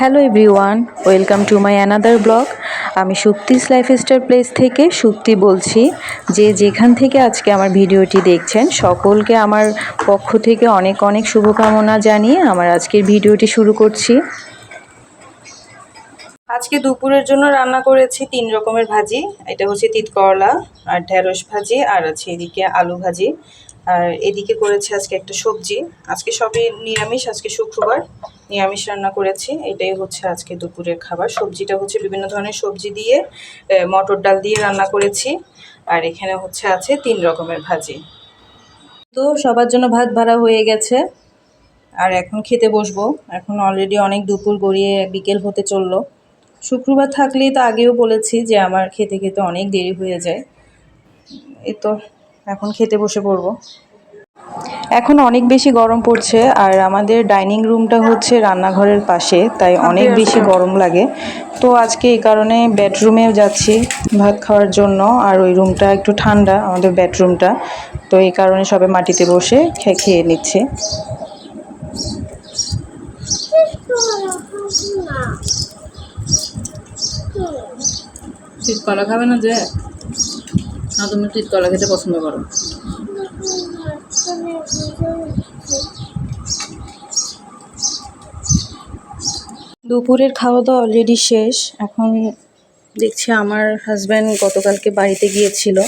Hello everyone, welcome to my another blog. আমি Supti's lifestyle place থেকে সুপ্তি বলছি। যে যেখান থেকে আজকে আমার ভিডিওটি দেখছেন, সকলকে আমার পক্ষ থেকে অনেক অনেক শুভকামনা জানিয়ে আমার আজকের ভিডিওটি শুরু করছি। আজকে দুপুরের জন্য রান্না করেছি তিন রকমের ভাজি। এটা হচ্ছে তিত করলা আর ঢেঁড়স ভাজি, আর আছে এদিকে আলু ভাজি। আর এদিকে করেছে আজকে একটা সবজি। আজকে সবই নিরামিষ, আজকে শুক্রবার। নিরামিষ রান্না করেছি। এটাই হচ্ছে আজকে দুপুরের খাবার। সবজিটা হচ্ছে বিভিন্ন ধরনের সবজি দিয়ে মটর ডাল দিয়ে রান্না করেছি। আর এখানে হচ্ছে আছে তিন রকমের ভাজি। তো সবার জন্য ভাত ভাড়া হয়ে গেছে। আর এখন খেতে বসবো। এখন অলরেডি অনেক দুপুর গড়িয়ে বিকেল হতে চলল। শুক্রবার থাকলেই তো আগেও বলেছি যে আমার খেতে খেতে অনেক দেরি হয়ে যায়। এই তো। এখন খেতে বসে পড়ব। এখন অনেক বেশি গরম পড়ছে আর আমাদের ডাইনিং রুমটা হচ্ছে রান্নাঘরের পাশে তাই অনেক বেশি গরম লাগে। তো আজকে এই কারণে বেডরুমে যাচ্ছি ভাত খাওয়ার জন্য আর ওই রুমটা একটু ঠান্ডা আমাদের বেডরুমটা। তো এই কারণে সবে মাটিতে বসে খেয়ে নিচ্ছে। খাবে না যে? না তুমি তিত কলা খেতে পছন্দ করো। দুপুরের খাওয়া দাওয়া অলরেডি শেষ। এখন দেখছি আমার হাজব্যান্ড গতকালকে বাড়িতে গিয়েছিল,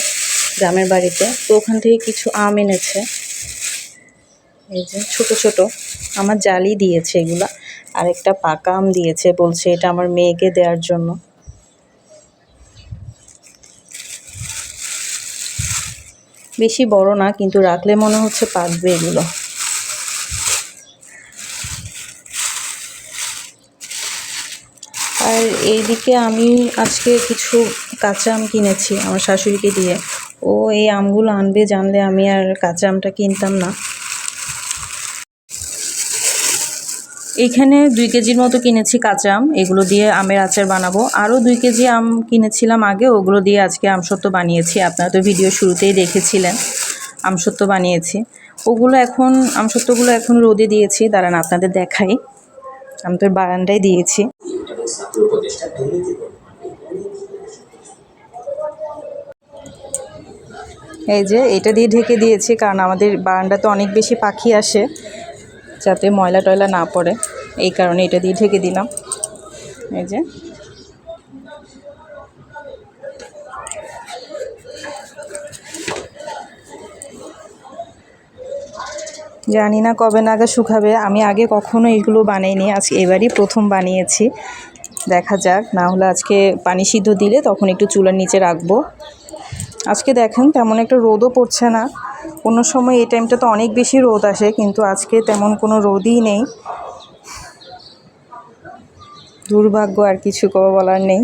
গ্রামের বাড়িতে। তো ওখান থেকে কিছু আম এনেছে। এই যে ছোট ছোট। আমার জালি দিয়েছে এগুলা। আর একটা পাকা আম দিয়েছে, বলছে এটা আমার মেয়েকে দেওয়ার জন্য। বেশি বড় না, কিন্তু রাখলে মনে হচ্ছে পাকবে এগুলো। আর এইদিকে আমি আজকে কিছু কাঁচা আম কিনেছি আমার শাশুড়িকে দিয়ে। ও এই আমগুলো আনবে, জানলে আমি আর কাঁচা আমটা কিনতাম না। এইখানে দুই কেজির মতো কিনেছি কাঁচা আম এগুলো দিয়ে আমের আচার বানাবো। আরও দুই কেজি আম কিনেছিলাম আগে, ওগুলো দিয়ে আজকে আমসত্ত্ব বানিয়েছি। আপনারা তো ভিডিও শুরুতেই দেখেছিলেন, আমসত্ত্ব বানিয়েছি। ওগুলো এখন, আমসত্ত্বগুলো এখন রোদে দিয়েছি, দাঁড়ান আপনাদের দেখাই। আমি তো বারান্দায় দিয়েছি। এই যে, এটা দিয়ে ঢেকে দিয়েছি, কারণ আমাদের বারান্দাতে অনেক বেশি পাখি আসে। যাতে ময়লা টয়লা না পড়ে, এই কারণে এটা দিয়ে ঢেকে দিলাম। এই যে। জানি না কবে নাগাদ শুকাবে, আমি আগে কখনো এগুলো বানাইনি, আজকে এবারই প্রথম বানিয়েছি। দেখা যাক, না হলে আজকে পানি সিদ্ধ দিলে তখন একটু চুলার নিচে রাখব। আজকে দেখেন, তেমন একটা রোদও পড়ছে না। কোনো সময় এই টাইমটা তো অনেক বেশি রোদ আসে, কিন্তু আজকে তেমন কোনো রোদই নেই। দুর্ভাগ্য আর কিছু বলার নেই।